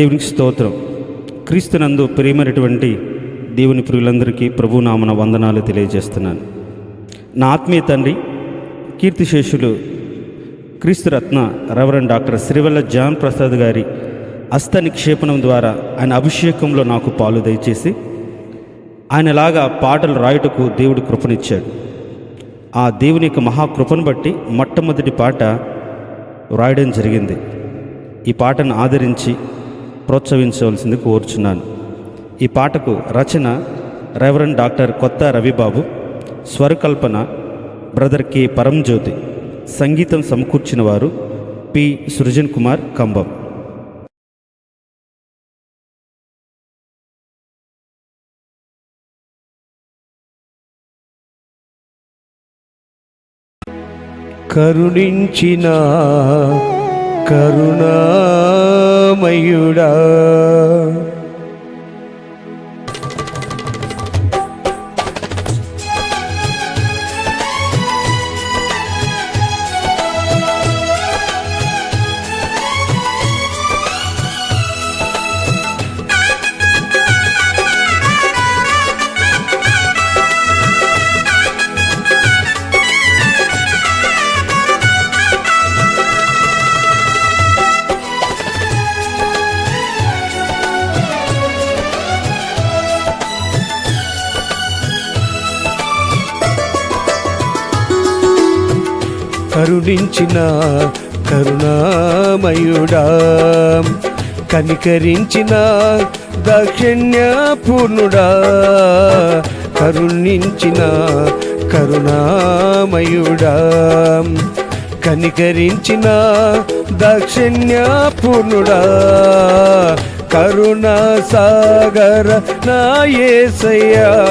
దేవునికి స్తోత్రం. క్రీస్తునందు ప్రేమైనటువంటి దేవుని ప్రియులందరికీ ప్రభునామన వందనాలు తెలియజేస్తున్నాను. నా ఆత్మీయ తండ్రి కీర్తిశేషులు క్రీస్తురత్న Reverend Doctor Srivalla John Prasad గారి హస్త నిక్షేపణం ద్వారా ఆయన అభిషేకంలో నాకు పాలు దయచేసి ఆయనలాగా పాటలు రాయుటకు దేవుడు కృపనిచ్చాడు. ఆ దేవుని యొక్క మహాకృపను బట్టి మొట్టమొదటి పాట వ్రాయడం జరిగింది. ఈ పాటను ఆదరించి ప్రోత్సహించవలసింది కోరుచున్నాను. ఈ పాటకు రచన రెవరెండ్ డాక్టర్ కొత్త రవిబాబు స్వరకల్పన బ్రదర్ కె పరంజ్యోతి సంగీతం సమకూర్చిన వారు పి సృజన్ కుమార్ కంబం. కరుణించిన కరుణామయుడా కరుణించిన కరుణామయుడా. కనికరించిన దాక్షిణ్యపూర్ణుడా. కరుణించిన కరుణామయుడా. కనికరించిన దాక్షిణ్యపూర్ణుడా. కరుణా సాగర నాయసయ్యా.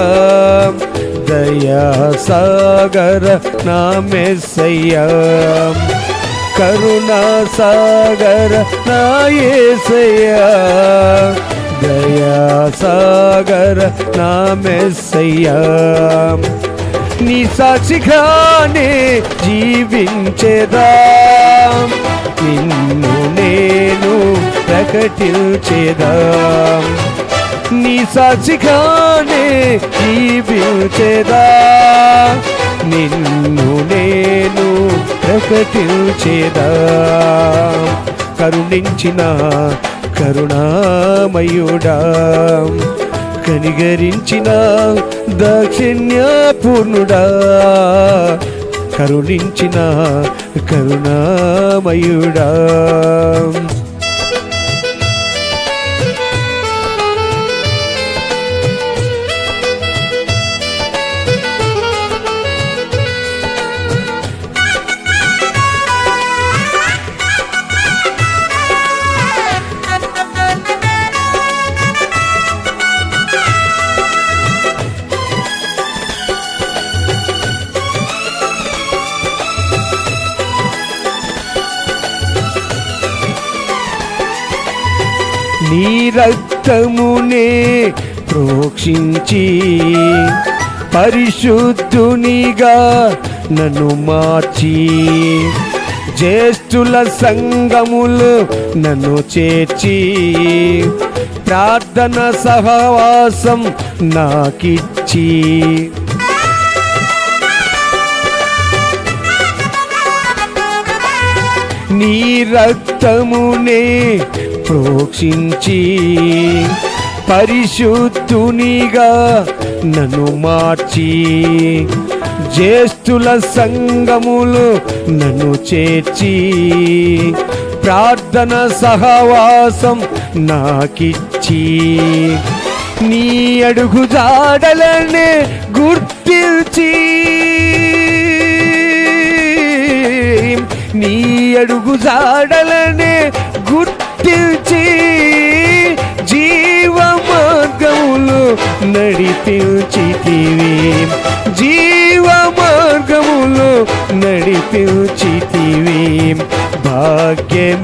దయా సాగర నా మెస్సయ్యా కరుణా సాగర నా దయా సాగర నా నీ సాక్షిగానే జీవించేదా నిన్ను నేను ప్రకటించేదా నీ సాక్షిగానే జీవించేదా? నిన్ను నేను ప్రకటించేదా? కరుణించిన కరుణామయుడా కనిగరించిన దాక్షిణ్యపూర్ణుడా కరుణించిన కరుణామయుడా. నీ రక్తమునే ప్రోక్షించి పరిశుద్ధునిగా నన్ను మార్చి. జ్యేష్ఠుల సంగములు నన్ను చేర్చి. ప్రార్థన సహవాసం నాకిచ్చి. నీ రక్తమునే ప్రోక్షించి పరిశుద్ధునిగా నన్ను మార్చి జ్యేష్ఠుల సంగములు నన్ను చేర్చి ప్రార్థన సహవాసం నాకిచ్చి నీ అడుగు జాడలనే గుర్తించి నీ అడుగు జాడలనే నడిపించి జీవ మార్గములు నడిపించితివి జీవ మార్గములు నడిపించితివి భాగ్యమిచ్చితివే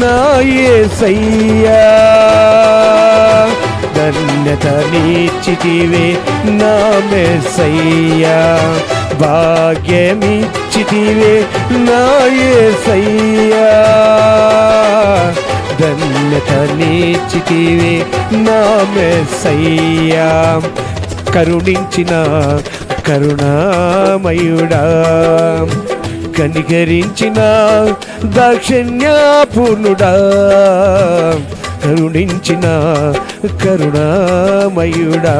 నాయే సయ్యా ధన్యత నీచితివే నా మెస్సయ్యా. భాగ్యమిచ్చితివే నాయే సయ్యా ధన్యత నీచితివే నా మెస్సయ్యా కరుణించిన కరుణామయుడా. కనికరించిన దాక్షిణ్యాపూర్ణుడా. కరుణించిన కరుణామయుడా.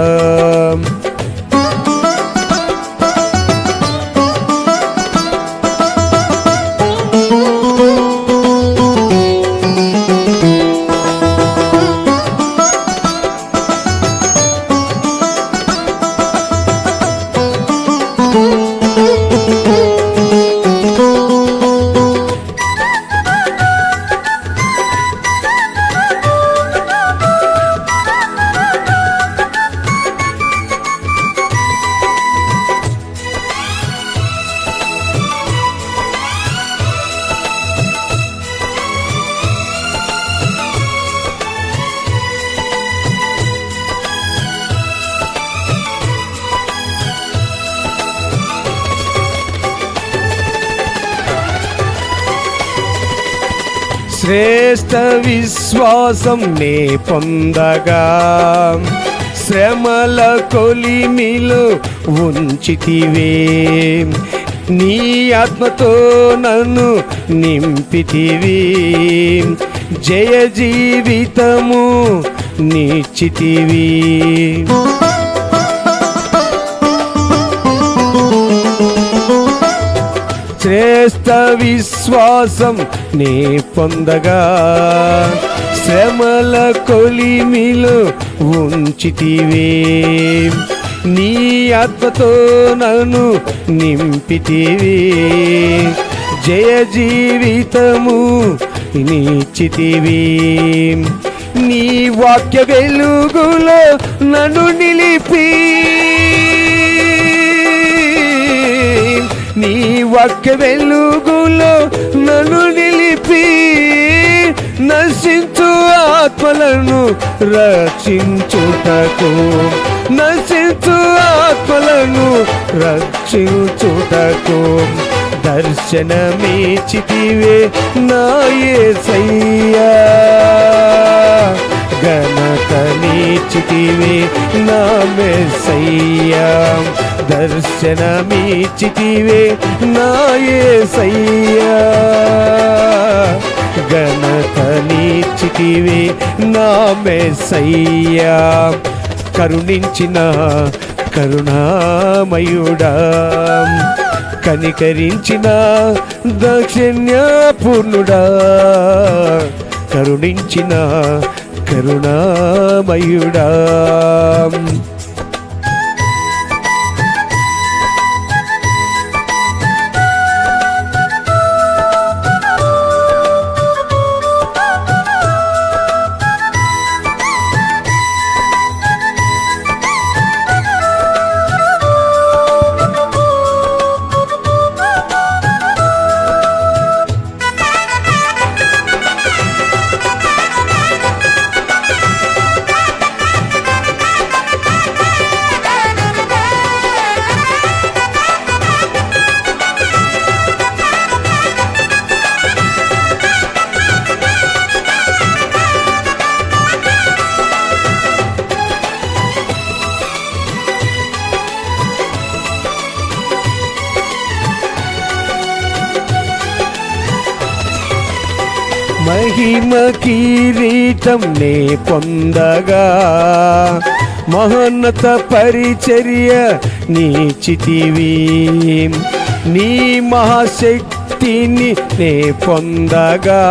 శ్రేష్ట విశ్వాసం నే పొందగా. శ్రమల కొలిమిలు ఉంచితివే. నీ ఆత్మతో నన్ను నింపితివి. జయ జీవితము నిచ్చితివి శ్రేష్ఠ విశ్వాసం నే పొందగా. శ్రమల కొలిమిలు ఉంచితివే. నీ ఆత్మతో నన్ను నింపితివి. జయ జీవితము నిచ్చితివి. నీ వాక్య వెలుగులో నన్ను నిలిపి. నీ వాక్య వెలుగులో నన్ను నిలిపి నశించు ఆత్మలను రక్షించుటకు నశించు ఆత్మలను రక్షించుటకు దర్శనమీచితివే నా యేసయ్యా ఘనత నీచితివే నా మెస్సయ్యా. దర్శనమీచితివే నాయే సయ్యా గణతనీచితివే నామే నా కరుణించిన కరుణామయుడా కనికరించిన దాక్షిణ్యపూర్ణుడా కరుణించిన కరుణామయుడా మహిమ కిరీటం నే పొందగా. మహోన్నత పరిచర్య నీ చితివి. నీ మహాశక్తిని నే పొందగా.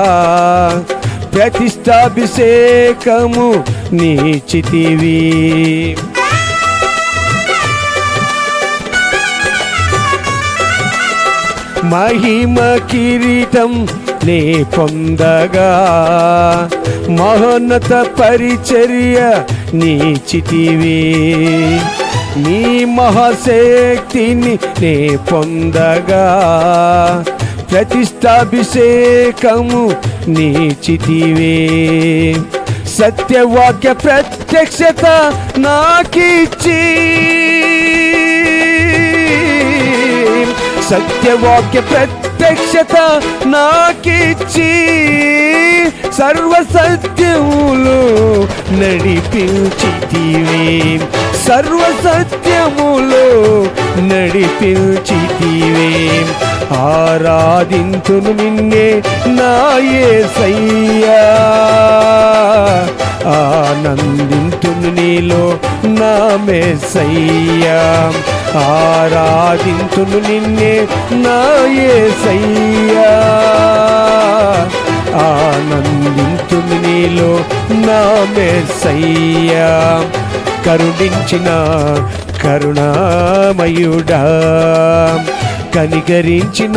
ప్రతిష్టాభిషేకము నీ చితివి. మహిమ కిరీటం నీ పొందగా. మహోన్నత పరిచర్య నీ నీచితివి నీ మహాశక్తిని నే పొందగా. ప్రతిష్టాభిషేకము నీ నీచితివే సత్యవాక్య ప్రత్యక్షత నాకిచ్చి సత్యవాక్య ప్రత్యక్షత నాకిచ్చి సర్వసత్యములు నడిపించితివే. సర్వసత్యములు నడిపించితివే. ఆరాధింతును నిన్నే నాయే సయ్యా ఆనందింతును నీలో నామే సయ్యా ఆరాధింతును నిన్నే నా యేసయ్యా ఆనందింతును నీలో నా మెస్సయ్యా. కరుణించిన కరుణామయుడా. కనికరించిన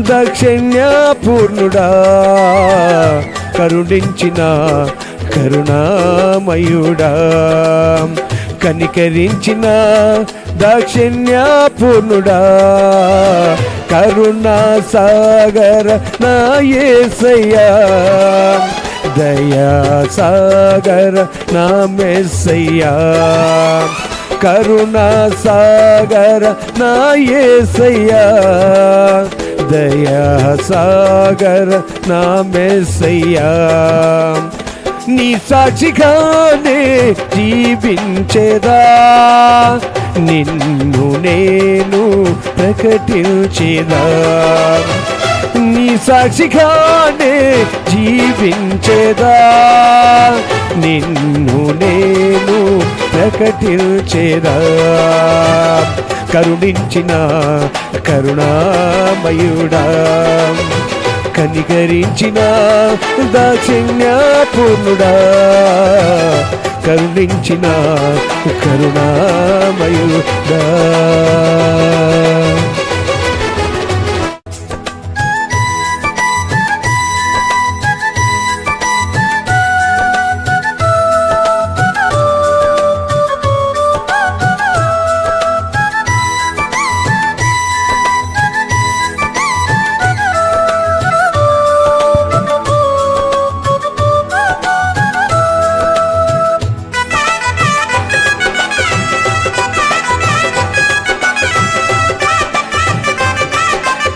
దక్షిణ్యపూర్ణుడా. కరుణించిన కరుణామయుడా. కనికరించిన దాక్షిణ్యపూర్ణుడా కరుణా సాగర నాయసయ్యా దయా సాగర నా కరుణా సాగర నాయసయ్యా దయా సాగర నా నీ సాక్షిగానే జీవించేదా? నిన్ను నేను ప్రకటించేదా? నీ సాక్షిగానే జీవించేదా? నిన్ను నేను ప్రకటించేదా? కరుణించిన కరుణామయుడా కనికరించిన దాచిన్యాపూర్ణుడా కరుణించిన కరుణామయుడా.